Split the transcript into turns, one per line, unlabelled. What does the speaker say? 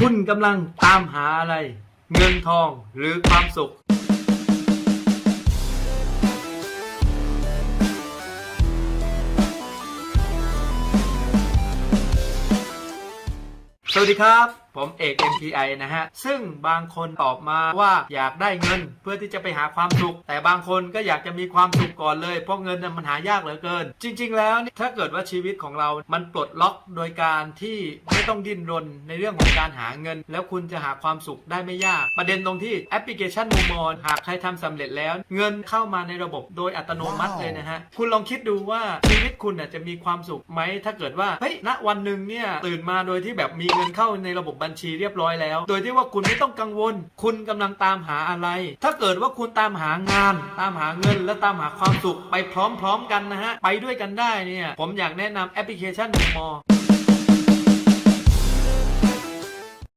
คุณกำลังตามหาอะไร เงินทองหรือความสุข สวัสดีครับ ผมเอก MTI นะฮะ ซึ่งบางคนตอบมาว่าอยากได้เงินเพื่อที่จะไปหาความสุข แต่บางคนก็อยากจะมีความสุขก่อนเลย เพราะเงินมันหายากเหลือเกิน จริง ๆ แล้วนี่ถ้าเกิดว่าชีวิตของเรา มันปลดล็อกโดยการที่ไม่ต้องดิ้นรนในเรื่องของการหาเงิน แล้วคุณจะหาความสุขได้ไม่ยาก ประเด็นตรงที่แอปพลิเคชันมูมอนหากใครทำสำเร็จแล้ว เงินเข้ามาในระบบโดยอัตโนมัติเลยนะฮะคุณลองคิดดูว่าชีวิตคุณจะมีความสุขไหมถ้าเกิดว่าเฮ้ยณวันหนึ่งเนี่ยตื่นมาโดยที่แบบมีเงินเข้าในระบบบัญชีเรียบร้อยแล้ว โดยที่ว่าคุณไม่ต้องกังวล คุณกำลังตามหาอะไร ถ้าเกิดว่าคุณตามหางาน ตามหาเงิน และตามหาความสุขไปพร้อมๆกันนะฮะ ไปด้วยกันได้เนี่ย ผมอยากแนะนำแอปพลิเคชันมมอ